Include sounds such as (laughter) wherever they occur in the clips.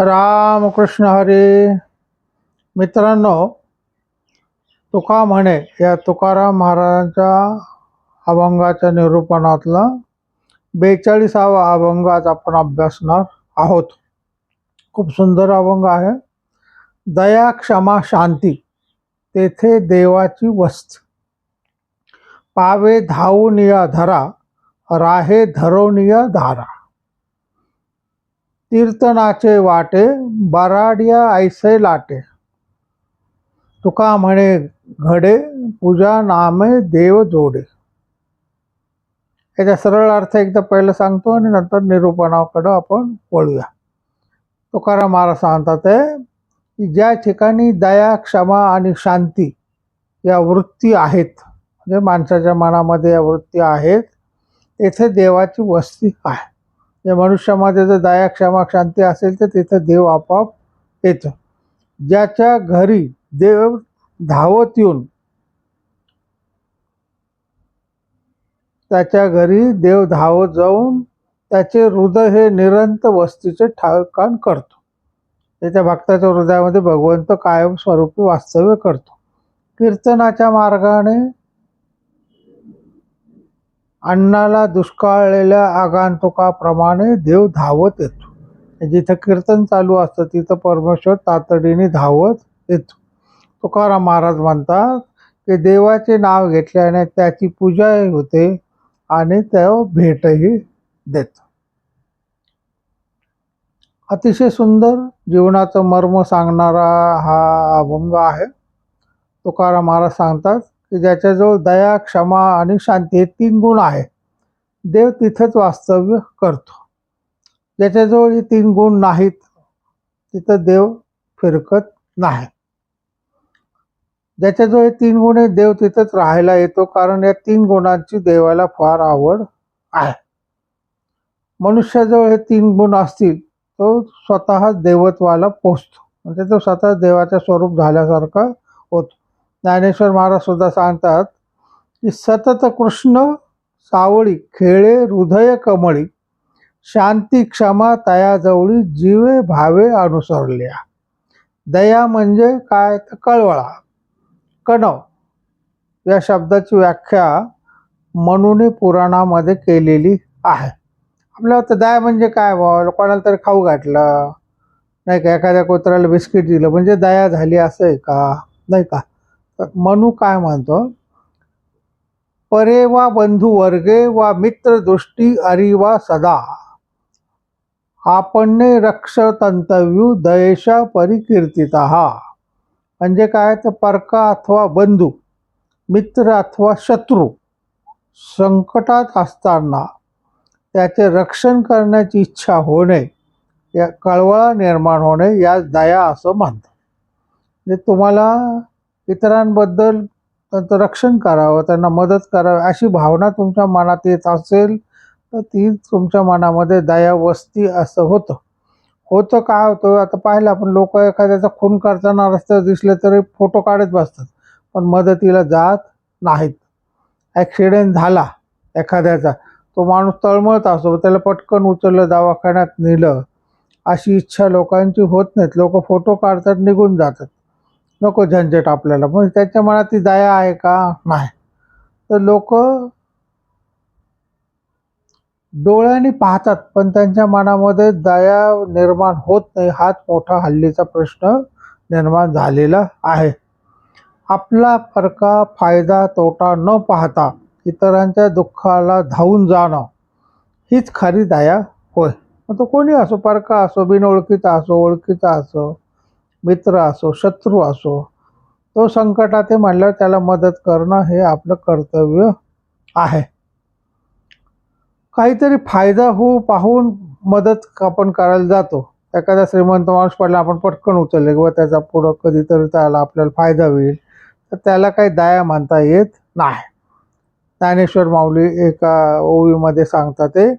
रामकृष्ण हरी. मित्रांनो तुका म्हणे या तुकाराम महाराजांच्या अभंगाच्या निरूपणातला बेचाळीसावा अभंग आज आपण अभ्यासणार आहोत. खूप सुंदर अभंग आहे. दया क्षमा शांती तेथे देवाची वस्त पावे धावून या धरा राहे धरवून धारा. कीर्तनाचे वाटे बराडिया ऐसे लाटे. तुका म्हणे घडे पूजा नामे देव जोडे. याचा सरळ अर्थ एकदा पहिलं सांगतो आणि नंतर निरूपणाकडं आपण वळूया. तुकाराम महाराज सांगतात आहे की ज्या ठिकाणी दया क्षमा आणि शांती या वृत्ती आहेत म्हणजे माणसाच्या मनामध्ये या वृत्ती आहेत तेथे देवाची वस्ती आहे. जे मनुष्यामध्ये जर दया क्षमा शांती असेल तर तिथं देव आपोआप येतं. ज्याच्या घरी देव धावत येऊन त्याच्या घरी देव धावत जाऊन त्याचे हृदय हे निरंत वस्तीचे ठाकाण करतो. त्याच्या भक्ताच्या हृदयामध्ये भगवंत कायम स्वरूपी वास्तव्य करतो. कीर्तनाच्या मार्गाने अन्नाला दुष्काळलेल्या आगांतुकाप्रमाणे देव धावत येतो. जिथं कीर्तन चालू असतं तिथं परमेश्वर तातडीने धावत येतो. तुकाराम महाराज म्हणतात की देवाचे नाव घेतल्याने त्याची पूजाही होते आणि त्या भेटही देतो. अतिशय सुंदर जीवनाचं मर्म सांगणारा हा अभंग आहे. तुकाराम महाराज सांगतात की ज्याच्याजवळ दया क्षमा आणि शांती हे तीन गुण आहे देव तिथंच वास्तव्य करतो. ज्याच्याजवळ हे तीन गुण नाहीत तिथं देव फिरकत नाही. ज्याच्याजवळ हे तीन गुण आहे देव तिथंच राहायला येतो कारण या तीन गुणांची देवाला फार आवड आहे. मनुष्याजवळ हे तीन गुण असतील तो स्वतः देवत्वाला पोचतो म्हणजे तो स्वतः देवाचं स्वरूप झाल्यासारखा होतो. ज्ञानेश्वर महाराज सुद्धा सांगतात की सतत कृष्ण सावळी खेळे हृदय कमळी शांती क्षमा तयाजवळी जीवे भावे अनुसरल्या. दया म्हणजे काय? तर कळवळा. कणव. या शब्दाची व्याख्या मनुने पुराणामध्ये केलेली आहे. आपल्याला तर दया म्हणजे काय बा कोणाला तरी खाऊ घातलं. नाही का? एखाद्या कोत्राला बिस्किट दिलं. म्हणजे दया झाली असं आहे का? नाही का? मनू काय म्हणतो? परे वा बंधू वर्गे वा मित्र दृष्टी अरिवा सदा. आपणने रक्ष तंतव्यू दयेशा हा म्हणजे काय? तर परका अथवा बंधू मित्र अथवा शत्रू संकटात असताना त्याचे रक्षण करण्याची इच्छा होणे या कळवळा निर्माण होणे या दया असं म्हणतात. म्हणजे तुम्हाला इतरांबद्दल त्यांचं रक्षण करावं त्यांना मदत करावी अशी भावना तुमच्या मनात येत असेल तर ती तुमच्या मनामध्ये दया वस्ती असं होतं. होतं काय होतं? आता पाहिलं आपण लोक एखाद्याचा खून करताना रस्त्यावर दिसले तरी फोटो काढत बसतात पण मदतीला जात नाहीत. ॲक्सिडेंट झाला एखाद्याचा तो माणूस तळमळत असतो त्याला पटकन उचललं दवाखान्यात नेलं अशी इच्छा लोकांची होत नाहीत. लोक फोटो काढतात निघून जातात. नको झंझट आपल्याला. म्हणजे त्याच्या मनात ती दया आहे का? नाही. तर लोक डोळ्यांनी पाहतात पण त्यांच्या मनामध्ये दया निर्माण होत नाही. हाच मोठा हल्लीचा प्रश्न निर्माण झालेला आहे. आपला फरका फायदा तोटा न पाहता इतरांच्या दुःखाला धावून जाणं हीच खरी दया होय. मग तो कोणी असो परका असो बिनओळखीचा असो ओळखीचा असो मित्र असो शत्रू असो तो संकटात आहे म्हणल्यावर त्याला मदत करणं हे आपलं कर्तव्य आहे. काहीतरी फायदा होऊ पाहून मदत आपण करायला जातो. एखादा श्रीमंत माणूस पडला आपण पटकन उचलले किंवा त्याचा पुढं कधीतरी त्याला आपल्याला फायदा होईल तर त्याला काही दया मानता येत नाही. ज्ञानेश्वर माऊली एका ओवीमध्ये सांगतात ते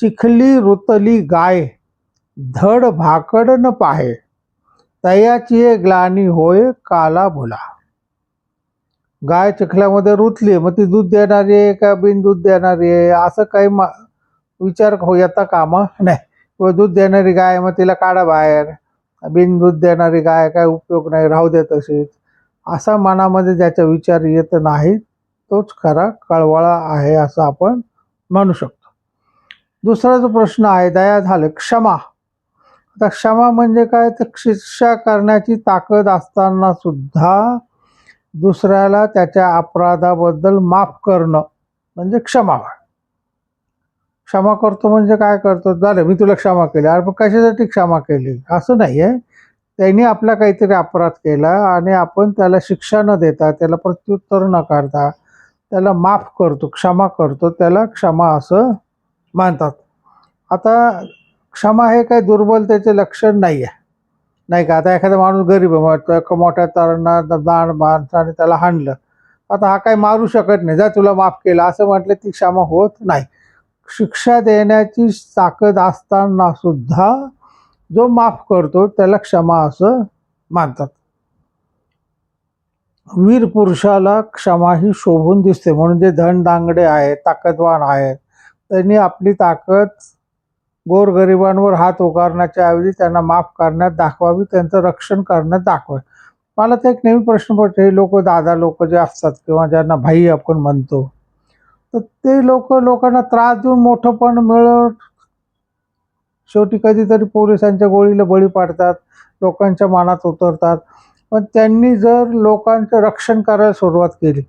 चिखली रुतली गाय धड भाकड न पाहे. तयाची ग्लानी होय काला भुला. गाय चिखल्यामध्ये रुतली मग ती दूध देणारी आहे का बिन दूध देणारी आहे? असं काही मा विचार हो येता कामं? नाही. किंवा दूध देणारी गाय मग तिला काढा बाहेर. बिन दूध देणारी गाय काय उपयोग नाही राहू दे तशीच. असा मनामध्ये ज्याचा विचार येत नाही तोच खरा कळवळा आहे असं आपण म्हणू शकतो. दुसरा जो प्रश्न आहे दया झालं क्षमा. आता क्षमा म्हणजे काय? तर शिक्षा करण्याची ताकद असताना सुद्धा दुसऱ्याला त्याच्या अपराधाबद्दल माफ करणं म्हणजे क्षमा क्षमा करतो म्हणजे काय करतो? झालं मी तुला क्षमा केली. अरे पण कशासाठी क्षमा केली? असं नाही आहे त्यांनी आपला काहीतरी अपराध केला आणि आपण त्याला शिक्षा न देता त्याला प्रत्युत्तर न करता त्याला माफ करतो क्षमा करतो. त्याला क्षमा असं मानतात. आता क्षमा हे काही दुर्बलतेचे लक्षण नाही आहे नाही का? आता एखादा माणूस गरीब आहे मग मोठ्या तरुणा दाण माणसाने त्याला हाणलं. आता हा काही मारू शकत नाही. जा तुला माफ केलं. असं म्हटलं ती क्षमा होत नाही. शिक्षा देण्याची ताकद असताना सुद्धा जो माफ करतो त्याला क्षमा असं मानतात. वीर पुरुषाला क्षमा ही शोभून दिसते. म्हणून जे धन दांगडे आहेत ताकदवान आहेत त्यांनी आपली ताकद गोरगरिबांवर हात उगारण्याच्या ऐवजी त्यांना माफ करण्यात दाखवावी त्यांचं रक्षण करण्यात दाखवावे. मला तर एक नेहमी प्रश्न पडतो हे लोक दादा लोक जे असतात किंवा ज्यांना भाई आपण म्हणतो तर ते लोक लोकांना त्रास देऊन मोठं पण मिळत शेवटी कधीतरी पोलिसांच्या गोळीला बळी पाडतात लोकांच्या मनात उतरतात. पण त्यांनी जर लोकांचं रक्षण करायला सुरुवात केली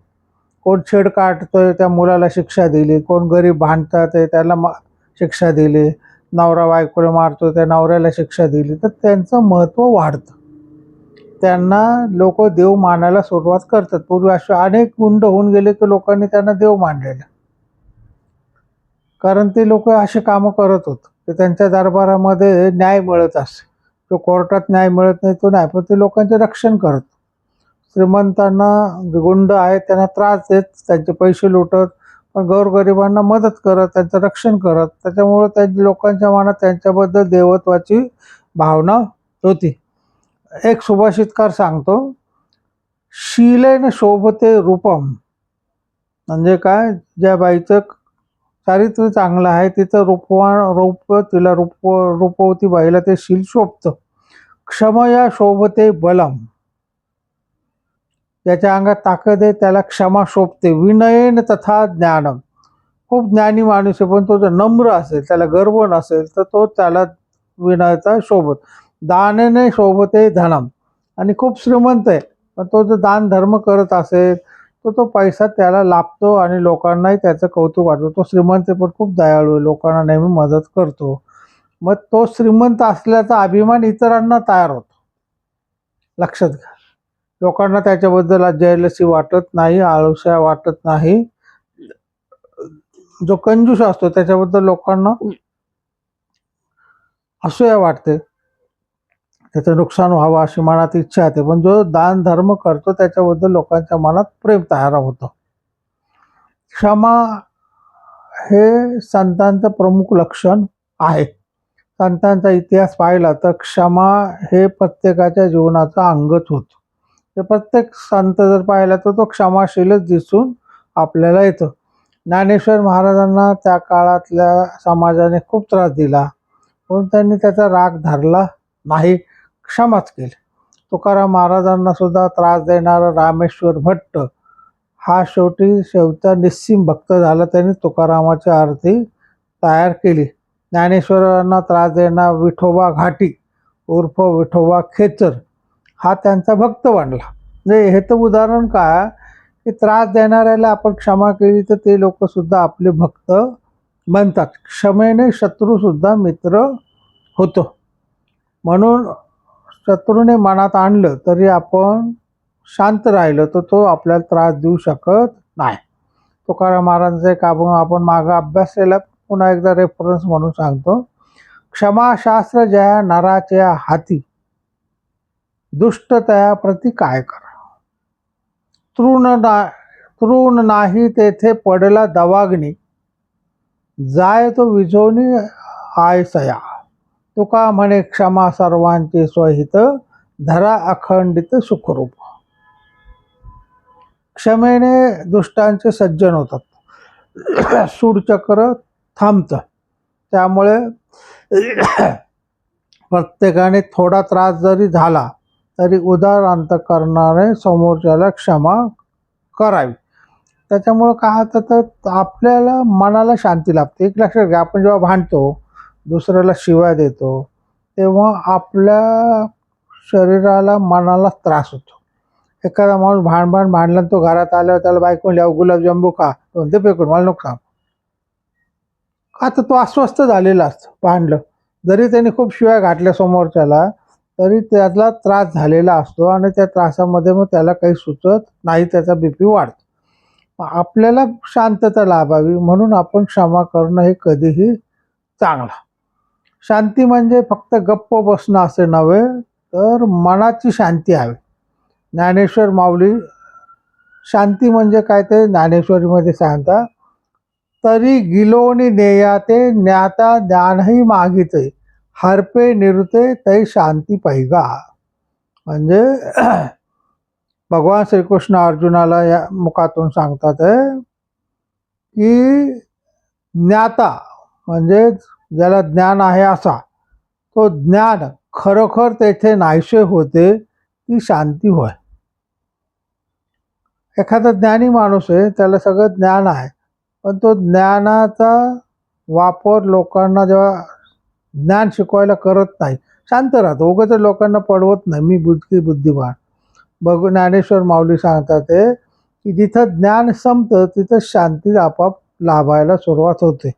कोण छेड काढतोय त्या मुलाला शिक्षा दिली कोण गरीब भांडतात आहे त्याला मा शिक्षा दिली नवरा बायकोला मारतो त्या नवऱ्याला शिक्षा दिली तर त्यांचं महत्त्व वाढतं. त्यांना लोक देव मानायला सुरुवात करतात. पूर्वी असे अनेक गुंड होऊन गेले की लोकांनी त्यांना देव मानलेलं. कारण ते लोक असे कामं करत होते ते त्यांच्या दरबारामध्ये न्याय मिळत असे. तो कोर्टात न्याय मिळत नाही तो नाही पण ते लोकांचे रक्षण करत. श्रीमंतांना गुंड आहेत त्यांना त्रास देत त्यांचे पैसे लुटत पण गोरगरिबांना मदत करत त्यांचं रक्षण करत त्याच्यामुळं त्या लोकांच्या मनात त्यांच्याबद्दल देवत्वाची भावना होती. एक सुभाषितकार सांगतो शिलेन शोभते रूपम. म्हणजे काय? ज्या बाईचं चारित्र्य चांगलं आहे तिचं रूपवान रूप तिला रूप रूपवती बाईला ते शील शोभतं. क्षमया शोभते बलम. ज्याच्या अंगात ताकद आहे त्याला क्षमा शोभते. विनयन तथा ज्ञानम. खूप ज्ञानी माणूस आहे पण तो जर नम्र असेल त्याला गर्व नसेल तर तो त्याला विनयता शोभत. दानेने शोभते धनम. आणि खूप श्रीमंत आहे पण तो जो दान धर्म करत असेल तर तो पैसा त्याला लाभतो आणि लोकांनाही त्याचं कौतुक वाटतो. तो श्रीमंत आहे पण खूप दयाळू आहे लोकांना नेहमी मदत करतो. मग तो श्रीमंत असल्याचा अभिमान इतरांना तयार होतो. लक्षात घ्या. लोकांना त्याच्याबद्दल जयलसी वाटत नाही आळुशा वाटत नाही. जो कंजूस असतो त्याच्याबद्दल लोकांना असूया वाटते. त्याचं नुकसान व्हावं अशी मनात इच्छा येते पण जो दान धर्म करतो त्याच्याबद्दल लोकांच्या मनात प्रेम तयार होतं. क्षमा हे संतांचं प्रमुख लक्षण आहे. संतांचा इतिहास पाहिला तर क्षमा हे प्रत्येकाच्या जीवनाचा अंगच होतं. ते प्रत्येक संत जर पाहिला तर तो क्षमाशीलच दिसून आपल्याला येतो. ज्ञानेश्वर महाराजांना त्या काळातल्या समाजाने खूप त्रास दिला. पण त्यांनी त्याचा राग धरला नाही क्षमाच केली. तुकाराम महाराजांना सुद्धा त्रास देणारा रामेश्वर भट्ट हा शेवटी शेवटा निस्सीम भक्त झाला. त्यांनी तुकारामाची आरती तयार केली. ज्ञानेश्वरांना त्रास देणारा विठोबा घाटी उर्फ विठोबा खेचर हा त्यांचा भक्त बनला. म्हणजे हे तर उदाहरण काय? की त्रास देणाऱ्याला आपण क्षमा केली तर ते लोकसुद्धा आपले भक्त बनतात. क्षमेने शत्रूसुद्धा मित्र होतो. म्हणून शत्रूने मनात आणलं तरी आपण शांत राहिलं तर तो आपल्याला त्रास देऊ शकत नाही. तुकाराम महाराजांचा एक आपण आपण मागं अभ्यास केला पुन्हा एकदा रेफरन्स म्हणून सांगतो. क्षमाशास्त्र जया नराच्या हाती. दुष्टतया प्रति काय करा? तृण ना तृण नाही तेथे पडला दवाग्नी. जाय तो विजवणी आयसया. तुका म्हणे क्षमा सर्वांचे स्वहित धरा अखंडित सुखरूप. क्षमेने दुष्टांचे सज्जन होतात. सूडचक्र थांबतं. त्यामुळे प्रत्येकाने थोडा त्रास जरी झाला तरी उदार अंतकरणाने समोरच्याला क्षमा करावी. त्याच्यामुळं काय होतं तर आपल्याला मनाला शांती लाभते. एक लक्षात घ्या आपण जेव्हा भांडतो दुसऱ्याला शिवाय देतो तेव्हा आपल्या शरीराला मनाला त्रास होतो. एखादा माणूस भांड भांड भांडला आणि तो घरात आल्यावर त्याला बायको लिहा गुलाबजांबू खा. दोन ते फेकून मला नको आता का तर तो अस्वस्थ झालेला असतो भांडलं. जरी त्यांनी खूप शिवाय घातल्या समोरच्याला तरी त्याला त्रास झालेला असतो आणि त्या त्रासामध्ये मग त्याला काही सुचत नाही त्याचा बी पी वाढतो. आपल्याला शांतता लाभावी म्हणून आपण क्षमा करणं हे कधीही चांगलं. शांती म्हणजे फक्त गप्प बसणं असे नव्हे तर मनाची शांती हवी. ज्ञानेश्वर माऊली शांती म्हणजे काय ते ज्ञानेश्वरीमध्ये सांगता तरी गिलोनी नेयाते ज्ञाता ज्ञानही मागिते हर्पे निरुते तै शांती पैगा। म्हणजे (clears throat) भगवान श्रीकृष्ण अर्जुनाला या मुखातून सांगतात आहे की ज्ञाता म्हणजे ज्याला ज्ञान आहे असा तो ज्ञान खरोखर तेथे नाहीसे होते ती शांती होय. एखादा ज्ञानी माणूस आहे त्याला सगळं ज्ञान आहे पण तो ज्ञानाचा वापर लोकांना जेव्हा ज्ञान शिकवायला करत नाही. शांत राहतो. उगाच लोकांना पडवत नाही. मी बुद्धी बुद्धिमान. बघू ज्ञानेश्वर माऊली सांगतात ते की जिथं ज्ञान संपतं तिथं शांती आपाप लाभायला सुरुवात होते.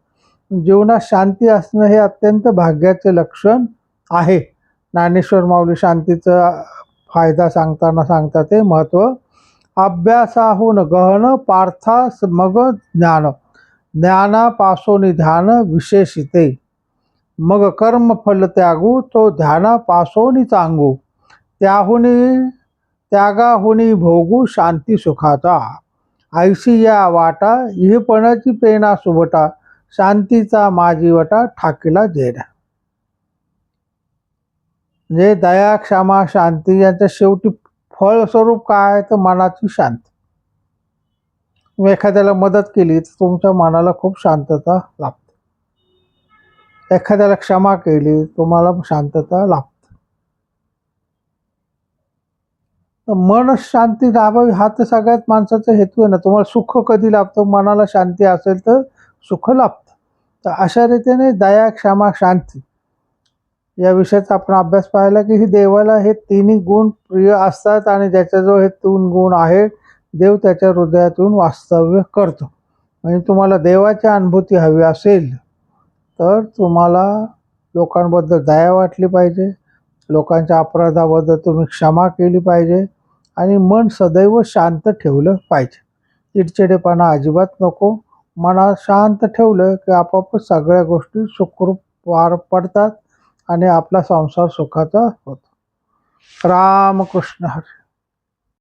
जीवनात शांती असणं हे अत्यंत भाग्याचे लक्षण आहे. ज्ञानेश्वर माऊली शांतीचा फायदा सांगताना सांगतात ते महत्त्व अभ्यासाहून गहन पार्थास मग ज्ञान. ज्ञानापासून ध्यान विशेषिते. मग कर्मफल त्यागू तो ध्यानापासोनी चांगू त्याहुनी त्यागाहुनी भोगू शांती सुखाचा. ऐशी या वाटा इहपणाची प्रेरणा सुबटा शांतीचा माझी वटा ठाकीला जेरा. म्हणजे दया क्षमा शांती यांच्या शेवटी फळस्वरूप काय आहे? तर मनाची शांती. एखाद्याला मदत केली तर तुमच्या मनाला खूप शांतता लाभते. एखाद्याला क्षमा केली तुम्हाला शांतता लाभते. मन शांती लाभावी हा तर सगळ्यात माणसाचा हेतू आहे ना. तुम्हाला सुख कधी लाभतं? मनाला शांती असेल तर सुख लाभतं. तर अशा रीतीने दया क्षमा शांती या विषयाचा आपण अभ्यास पाहिला की ही देवाला हे तिन्ही गुण प्रिय असतात आणि ज्याच्याजवळ हे तीन गुण आहेत देव त्याच्या हृदयातून वास्तव्य करतो. म्हणजे तुम्हाला देवाची अनुभूती हवी असेल तर तुम्हाला लोकांबद्दल दया वाटली पाहिजे. लोकांच्या अपराधाबद्दल तुम्ही क्षमा केली पाहिजे आणि मन सदैव शांत ठेवलं पाहिजे. चिडचिडेपणा अजिबात नको. मनात शांत ठेवलं की आपोआपच सगळ्या गोष्टी सुखरूप पार पडतात आणि आपला संसार सुखाचा होतो. रामकृष्ण हरी.